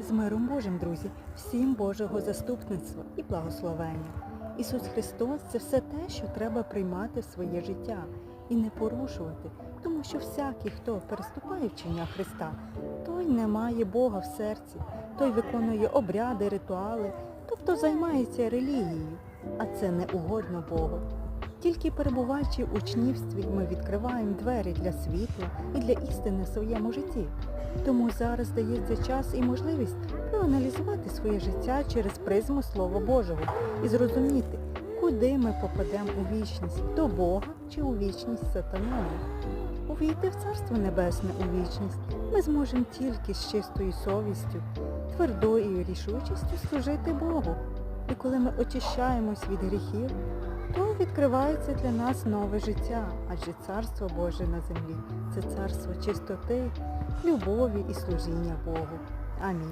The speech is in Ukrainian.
З миром Божим, друзі, всім Божого заступництва і благословення. Ісус Христос це все те, що треба приймати в своє життя і не порушувати, тому що всякий, хто переступає вчення Христа, той не має Бога в серці, той виконує обряди, ритуали, тобто займається релігією, а це не угодно Богу. Тільки перебуваючи в учнівстві, ми відкриваємо двері для світла і для істини в своєму житті. Тому зараз дається час і можливість проаналізувати своє життя через призму Слова Божого і зрозуміти, куди ми попадемо у вічність до Бога чи у вічність з сатаною. Увійти в Царство Небесне у вічність ми зможемо тільки з чистою совістю, твердою рішучістю служити Богу. І коли ми очищаємось від гріхів, то відкривається для нас нове життя, адже Царство Боже на землі це царство чистоти, любові і служіння Богу. Амінь.